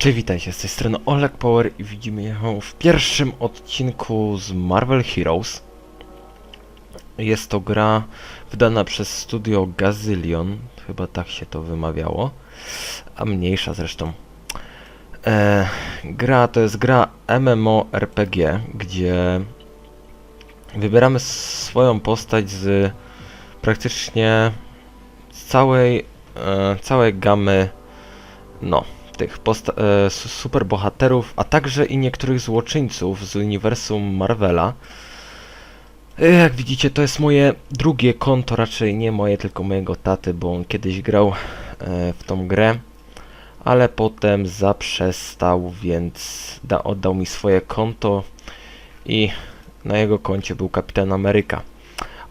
Cześć, witajcie, z tej strony Oleg Power i widzimy ją w pierwszym odcinku z Marvel Heroes. Jest to gra wydana przez studio Gazillion, chyba tak się to wymawiało, a mniejsza zresztą. E, gra to jest gra MMORPG, gdzie wybieramy swoją postać z praktycznie całej, e, całej gamy, no, tych e, superbohaterów, a także i niektórych złoczyńców z uniwersum Marvela. E, Jak widzicie, to jest moje drugie konto, raczej nie moje, tylko mojego taty, bo on kiedyś grał e, w tą grę, ale potem zaprzestał, więc da- oddał mi swoje konto i na jego koncie był Kapitan Ameryka.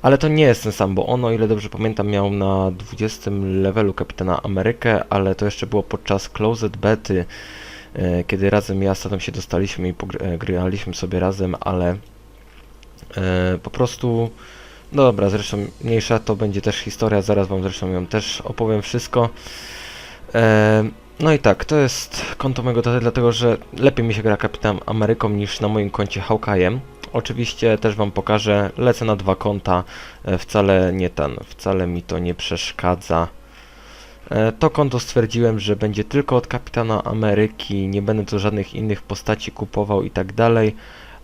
Ale to nie jest ten sam, bo on, o ile dobrze pamiętam, miał na 20 levelu Kapitana Amerykę, ale to jeszcze było podczas Closed Bety, e, kiedy razem ja z tatą się dostaliśmy i graliśmy sobie razem, ale e, po prostu, no dobra, zresztą mniejsza, to będzie też historia, zaraz wam zresztą ją też opowiem wszystko. E, no i tak, to jest konto mojego taty, dlatego że lepiej mi się gra Kapitan Ameryką niż na moim koncie Hawkeye'em. Oczywiście też wam pokażę, lecę na dwa konta, e, wcale nie ten, wcale mi to nie przeszkadza. E, To konto stwierdziłem, że będzie tylko od Kapitana Ameryki, nie będę tu żadnych innych postaci kupował i tak dalej,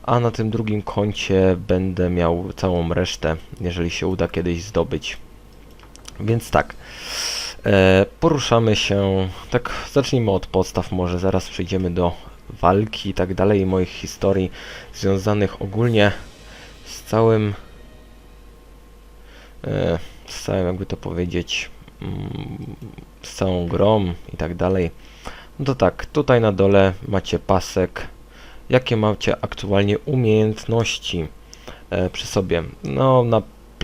a na tym drugim koncie będę miał całą resztę, jeżeli się uda kiedyś zdobyć. Więc tak, e, poruszamy się, tak zacznijmy od podstaw może, zaraz przejdziemy do walki i tak dalej, moich historii związanych ogólnie z całym, e, z całym jakby to powiedzieć, mm, z całą grą i tak dalej. No to tak, tutaj na dole macie pasek, jakie macie aktualnie umiejętności e, przy sobie. No na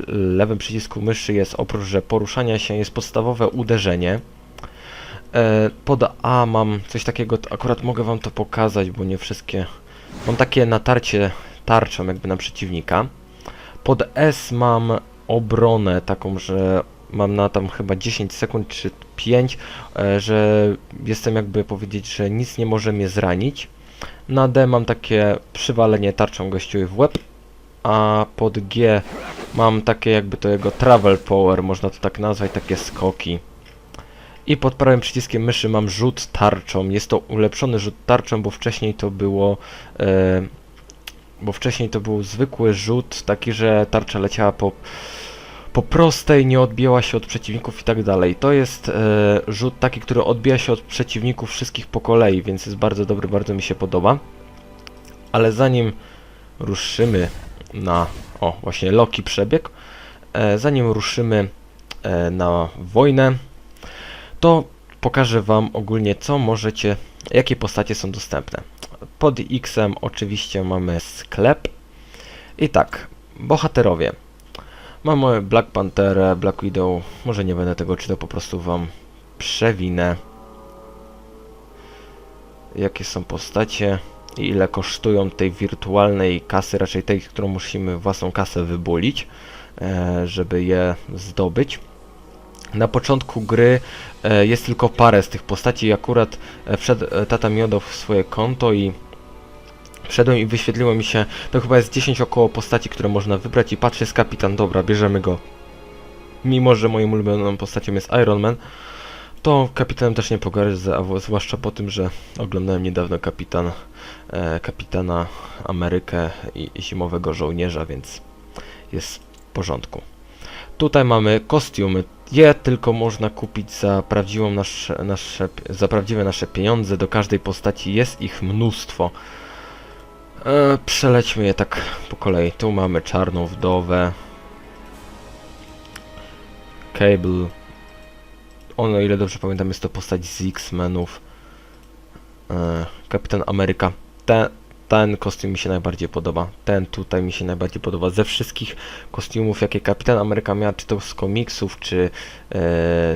lewym przycisku myszy jest oprócz że poruszania się jest podstawowe uderzenie. E, pod A mam coś takiego, akurat mogę wam to pokazać, bo nie wszystkie. Mam takie natarcie tarczą jakby na przeciwnika. Pod S mam obronę taką, że mam na tam chyba 10 sekund czy 5, e, że jestem jakby powiedzieć, że nic nie może mnie zranić. Na D mam takie przywalenie tarczą gościowi w łeb, a pod G mam takie jakby to jego travel power, można to tak nazwać, takie skoki. I pod prawym przyciskiem myszy mam rzut tarczą. Jest to ulepszony rzut tarczą, bo wcześniej to było. E, bo wcześniej to był zwykły rzut, taki, że tarcza leciała po, po prostej, nie odbijała się od przeciwników i tak dalej. To jest e, rzut taki, który odbija się od przeciwników wszystkich po kolei, więc jest bardzo dobry, bardzo mi się podoba. Ale zanim ruszymy na. O, właśnie Loki przebieg. E, zanim ruszymy e, na wojnę, to pokażę Wam ogólnie, co możecie, jakie postacie są dostępne. Pod X-em oczywiście mamy sklep. I tak, bohaterowie. Mamy Black Pantherę, Black Widow. Może nie będę tego czytał, po prostu Wam przewinę. Jakie są postacie i ile kosztują tej wirtualnej kasy, raczej tej, którą musimy własną kasę wybulić, e, żeby je zdobyć. Na początku gry e, jest tylko parę z tych postaci i akurat e, wszedł e, tata mi oddał swoje konto i wszedłem i wyświetliło mi się, to chyba jest 10 około postaci, które można wybrać i patrzę, jest kapitan, dobra, bierzemy go. Mimo, że moją ulubioną postacią jest Iron Man, to kapitanem też nie pogardzę, zwłaszcza po tym, że oglądałem niedawno kapitan, e, kapitana Amerykę i zimowego żołnierza, więc jest w porządku. Tutaj mamy kostiumy. Je tylko można kupić za prawdziwą nasze, nasze, za prawdziwe nasze pieniądze. Do każdej postaci jest ich mnóstwo. E, przelećmy je tak po kolei. Tu mamy czarną wdowę. Cable. On, o ile dobrze pamiętam, jest to postać z X-Menów. E, Kapitan Ameryka. Ten, ten kostium mi się najbardziej podoba. Ten tutaj mi się najbardziej podoba. Ze wszystkich kostiumów, jakie Kapitan Ameryka miała, czy to z komiksów, czy e,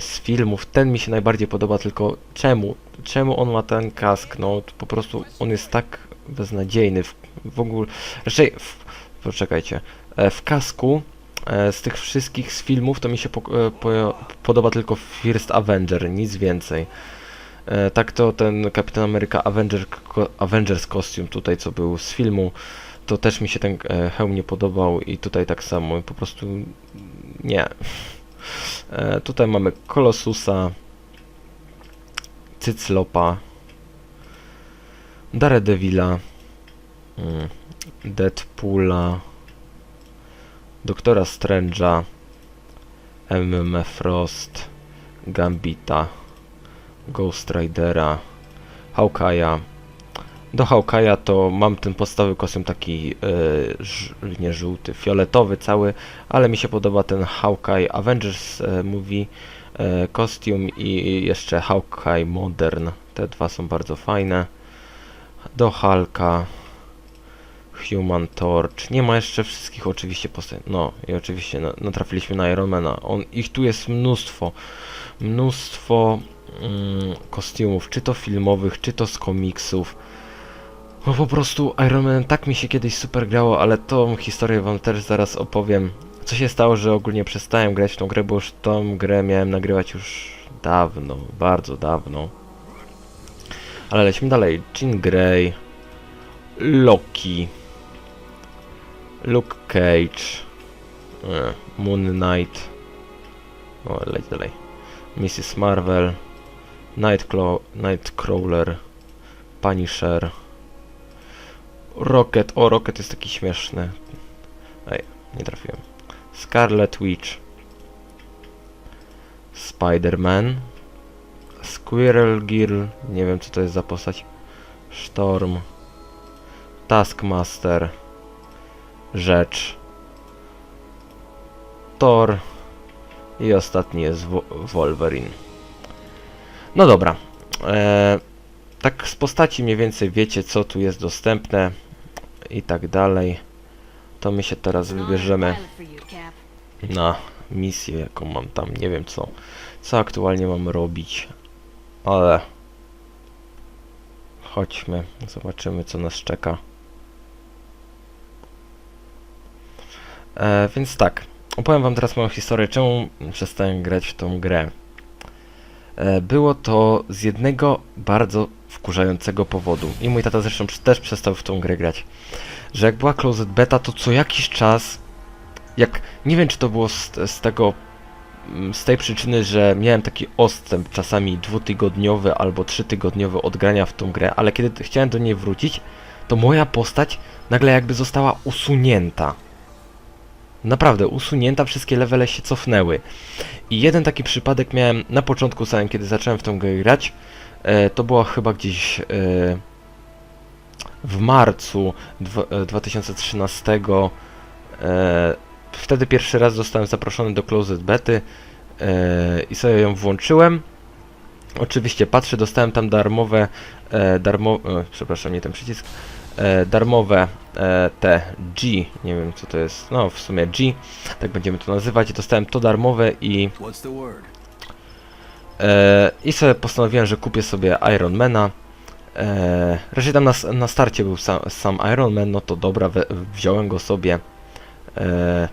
z filmów, ten mi się najbardziej podoba, tylko czemu? Czemu on ma ten kask? No po prostu on jest tak beznadziejny. W, w ogóle, raczej, w, poczekajcie, e, w kasku e, z tych wszystkich z filmów to mi się po, e, po, podoba tylko First Avenger, nic więcej. E, tak to ten Kapitan Ameryka Avenger, Avengers kostium tutaj, co był z filmu, to też mi się ten e, hełm nie podobał i tutaj tak samo, po prostu nie. E, tutaj mamy Kolosusa, Cyclopa, Daredevila, mm, Deadpoola, Doktora Strange'a, MM Frost, Gambita, Ghost Ridera, Hawkeye'a. Do Hawkeye'a to mam ten podstawowy kostium taki, ż, nie żółty, fioletowy cały, ale mi się podoba ten Hawkeye Avengers e, Movie e, kostium i jeszcze Hawkeye Modern. Te dwa są bardzo fajne. Do Hulka, Human Torch. Nie ma jeszcze wszystkich oczywiście postaci. No i oczywiście na, natrafiliśmy na Ironmana. On, ich tu jest mnóstwo. Mnóstwo kostiumów, czy to filmowych, czy to z komiksów. No po prostu Iron Man tak mi się kiedyś super grało, ale tą historię wam też zaraz opowiem. Co się stało, że ogólnie przestałem grać w tą grę, bo już tą grę miałem nagrywać już dawno, bardzo dawno. Ale lecimy dalej. Jean Grey, Loki, Luke Cage, e, Moon Knight, o leć dalej, Mrs. Marvel, Nightclaw, Nightcrawler, Punisher, Rocket, o Rocket jest taki śmieszny, ej, nie trafiłem, Scarlet Witch, Spider-Man, Squirrel Girl, nie wiem co to jest za postać, Storm, Taskmaster, Rzecz, Thor. I ostatni jest Wo Wolverine. No dobra, e, tak z postaci mniej więcej wiecie co tu jest dostępne i tak dalej. To my się teraz wybierzemy na misję, jaką mam tam, nie wiem co, co aktualnie mam robić, ale chodźmy, zobaczymy co nas czeka. E, więc tak, opowiem wam teraz moją historię, czemu przestałem grać w tą grę. E, było to z jednego bardzo wkurzającego powodu i mój tata zresztą też przestał w tą grę grać. Że jak była Closed Beta, to co jakiś czas, jak nie wiem czy to było z, z tego mm, z tej przyczyny, że miałem taki odstęp czasami dwutygodniowy albo trzytygodniowy od grania w tą grę, ale kiedy chciałem do niej wrócić, to moja postać nagle jakby została usunięta. Naprawdę, usunięta, wszystkie levele się cofnęły. I jeden taki przypadek miałem na początku samym, kiedy zacząłem w tą grę grać. E, to było chyba gdzieś e, w marcu dwa, e, 2013. E, wtedy pierwszy raz zostałem zaproszony do Closed Bety e, i sobie ją włączyłem. Oczywiście patrzę, dostałem tam darmowe, e, darmo, e, przepraszam, nie ten przycisk, darmowe e, te G, nie wiem co to jest, no w sumie G, tak będziemy to nazywać. Dostałem to darmowe i? E, I sobie postanowiłem, że kupię sobie Ironmana. E, raczej tam na, na starcie był sam, sam Iron Man, no to dobra, we, wziąłem go sobie. E,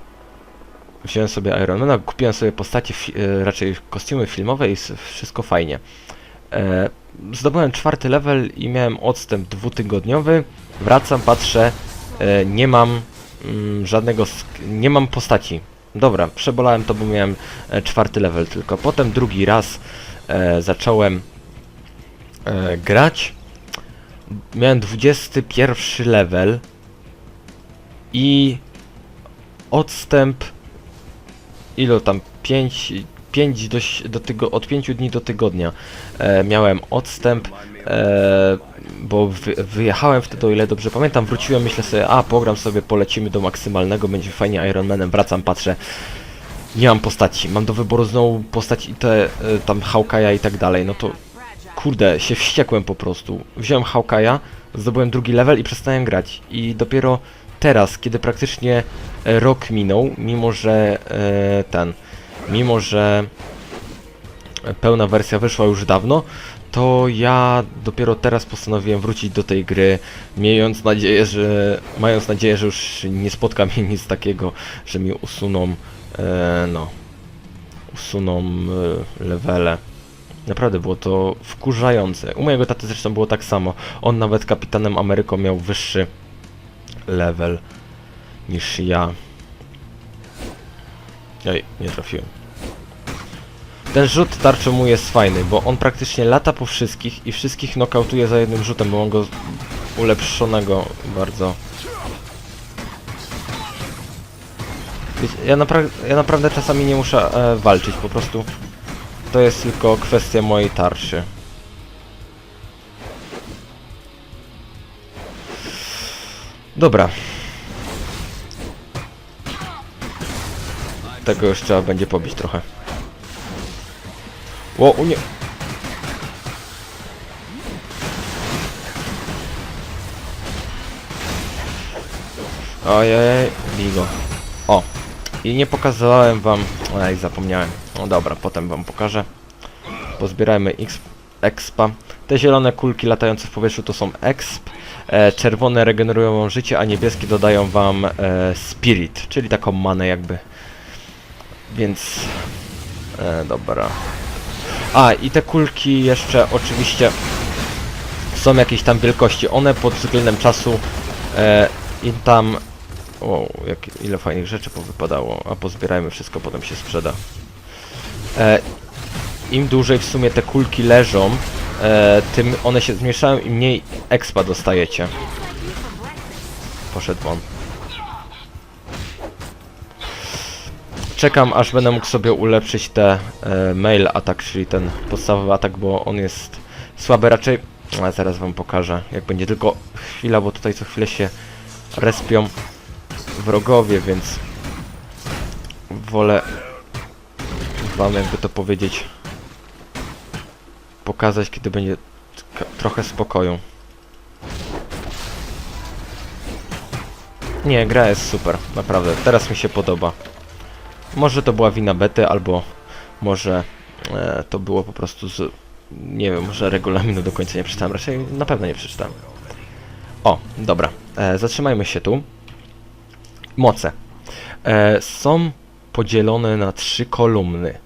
wziąłem sobie Ironmana, kupiłem sobie postacie, e, raczej kostiumy filmowe i wszystko fajnie. E, zdobyłem czwarty level i miałem odstęp dwutygodniowy. Wracam, patrzę, e, nie mam mm, żadnego, nie mam postaci. Dobra, przebolałem to, bo miałem e, czwarty level tylko. Potem drugi raz e, zacząłem e, grać. Miałem 21 level i odstęp ilu tam 5 5 do, do tygo, od 5 dni do tygodnia e, miałem odstęp e, bo wy, wyjechałem wtedy o ile dobrze pamiętam wróciłem myślę sobie a pogram sobie polecimy do maksymalnego będzie fajnie Ironmanem wracam patrzę nie mam postaci, mam do wyboru znowu postać i te, y, tam Hawkeye'a i tak dalej, no to kurde, się wściekłem po prostu. Wziąłem Hawkeye'a, zdobyłem drugi level i przestałem grać. I dopiero teraz, kiedy praktycznie e, rok minął, mimo że e, ten, mimo że pełna wersja wyszła już dawno, to ja dopiero teraz postanowiłem wrócić do tej gry, mając nadzieję, że mając nadzieję, że już nie spotka mnie nic takiego, że mi usuną e, no usuną e, levele. Naprawdę było to wkurzające. U mojego taty zresztą było tak samo. On nawet kapitanem Ameryką miał wyższy level niż ja. Ej, nie trafiłem. Ten rzut tarczą mu jest fajny, bo on praktycznie lata po wszystkich i wszystkich nokautuje za jednym rzutem, bo mam go ulepszonego bardzo. Wiecie, ja, napra ja naprawdę czasami nie muszę e, walczyć, po prostu to jest tylko kwestia mojej tarczy. Dobra. Tego już trzeba będzie pobić trochę. Ło, u nie... Ojej, bigo. O, i nie pokazałem wam... Ej, zapomniałem. No dobra, potem wam pokażę. Pozbierajmy expa. Te zielone kulki latające w powietrzu to są exp. E, czerwone regenerują wam życie, a niebieskie dodają wam e, spirit, czyli taką manę jakby. Więc... E, dobra. A, i te kulki jeszcze oczywiście są jakieś tam wielkości. One pod względem czasu e, i tam... Wow, jak, ile fajnych rzeczy powypadało. A pozbierajmy wszystko, potem się sprzeda. E, Im dłużej w sumie te kulki leżą, e, tym one się zmniejszają i mniej expa dostajecie. Poszedł on. Czekam aż będę mógł sobie ulepszyć te e, mail atak, czyli ten podstawowy atak, bo on jest słaby raczej. A zaraz wam pokażę, jak będzie tylko chwila, bo tutaj co chwilę się respią wrogowie, więc wolę wam jakby to powiedzieć pokazać, kiedy będzie trochę spokoju. Nie, gra jest super, naprawdę. Teraz mi się podoba. Może to była wina bety, albo może e, to było po prostu z... Nie wiem, może regulaminu do końca nie przeczytałem. Raczej na pewno nie przeczytałem. O, dobra. E, zatrzymajmy się tu. Moce. E, są podzielone na trzy kolumny.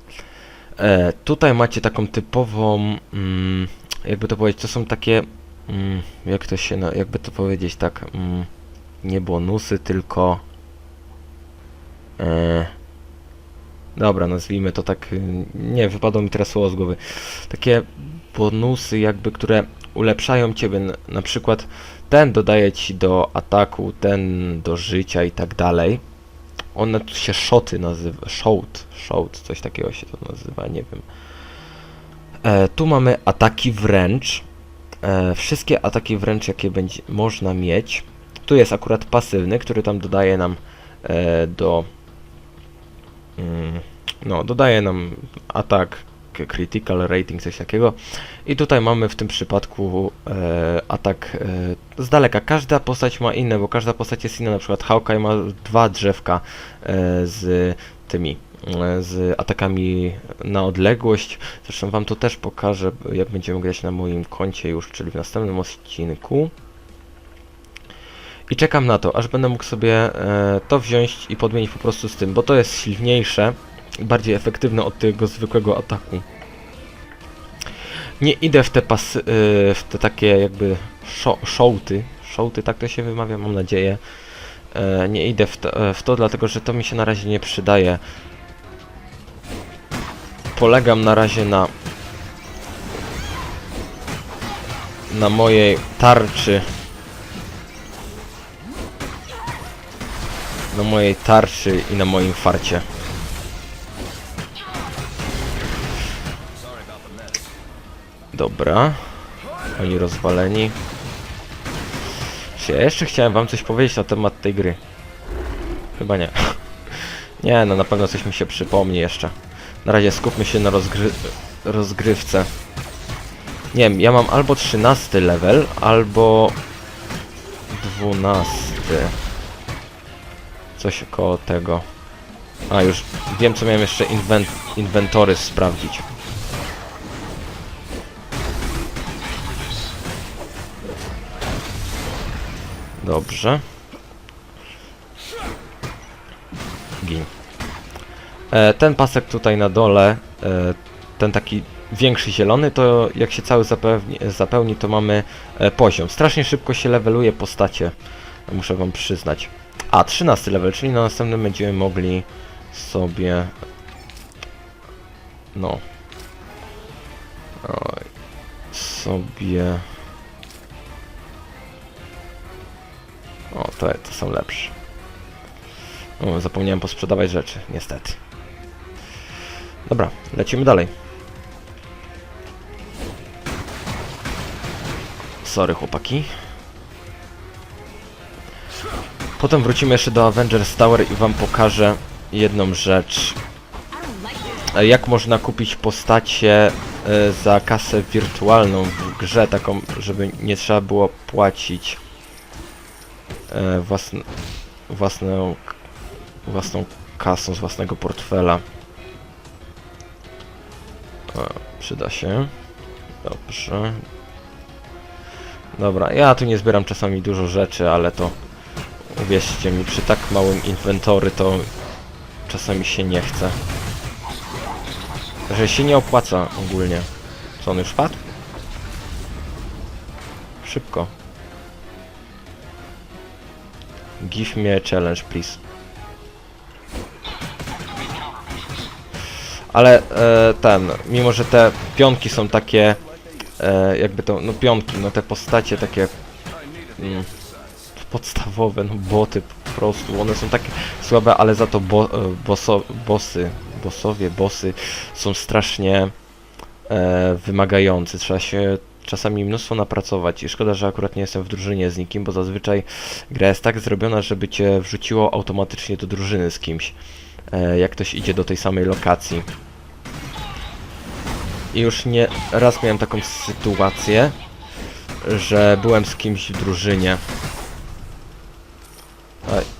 E, tutaj macie taką typową, mm, jakby to powiedzieć, to są takie, mm, jak to się, na- jakby to powiedzieć, tak, mm, nie bonusy, tylko, e, dobra, nazwijmy to tak, y, nie, wypadło mi teraz słowo z głowy, takie bonusy jakby, które ulepszają ciebie, na przykład ten dodaje ci do ataku, ten do życia i tak dalej. One tu się szoty nazywa, shot, shot, coś takiego się to nazywa, nie wiem. E, tu mamy ataki wręcz. E, wszystkie ataki wręcz, jakie będzie można mieć. Tu jest akurat pasywny, który tam dodaje nam e, do... Mm, no, dodaje nam atak, critical rating, coś takiego. I tutaj mamy w tym przypadku e, atak e, z daleka. Każda postać ma inne, bo każda postać jest inna. Na przykład Hawkeye ma dwa drzewka e, z tymi, e, z atakami na odległość. Zresztą wam to też pokażę, jak będziemy grać na moim koncie już, czyli w następnym odcinku. I czekam na to, aż będę mógł sobie e, to wziąć i podmienić po prostu z tym, bo to jest silniejsze i bardziej efektywne od tego zwykłego ataku. Nie idę w te pasy, y, w te takie jakby szo szołty, szołty, tak to się wymawia, mam nadzieję. E, nie idę w to, e, w to, dlatego że to mi się na razie nie przydaje. Polegam na razie na na mojej tarczy na mojej tarczy i na moim farcie. Dobra. Oni rozwaleni. Czy ja jeszcze chciałem wam coś powiedzieć na temat tej gry? Chyba nie. Nie, no na pewno coś mi się przypomni jeszcze. Na razie skupmy się na rozgry rozgrywce. Nie wiem, ja mam albo 13 level, albo 12. Coś koło tego. A, już wiem co miałem jeszcze inwent inwentory sprawdzić. Dobrze. Gin. E, ten pasek tutaj na dole, e, ten taki większy zielony, to jak się cały zapewni, zapełni, to mamy e, poziom. Strasznie szybko się leveluje postacie, muszę wam przyznać. A, 13 level, czyli na następnym będziemy mogli sobie... No... Oj, sobie... O, te, te są lepsze. O, zapomniałem posprzedawać rzeczy, niestety. Dobra, lecimy dalej. Sorry chłopaki. Potem wrócimy jeszcze do Avengers Tower i wam pokażę jedną rzecz. E, Jak można kupić postacie e, za kasę wirtualną w grze, taką, żeby nie trzeba było płacić e, własn własną, własną kasą z własnego portfela. O, przyda się. Dobrze. Dobra, ja tu nie zbieram czasami dużo rzeczy, ale to uwierzcie mi, przy tak małym inwentory to czasami się nie chce. Że się nie opłaca ogólnie. Co on już padł? Szybko. Give me a challenge, please. Ale e, ten, mimo że te pionki są takie, e, jakby to, no pionki, no te postacie takie mm, podstawowe, no boty po prostu, one są takie słabe, ale za to bo, e, boso, bossy, bossowie, bossy są strasznie e, wymagający, trzeba się czasami mnóstwo napracować i szkoda, że akurat nie jestem w drużynie z nikim, bo zazwyczaj gra jest tak zrobiona, żeby cię wrzuciło automatycznie do drużyny z kimś, e, jak ktoś idzie do tej samej lokacji. I już nie raz miałem taką sytuację, że byłem z kimś w drużynie はい。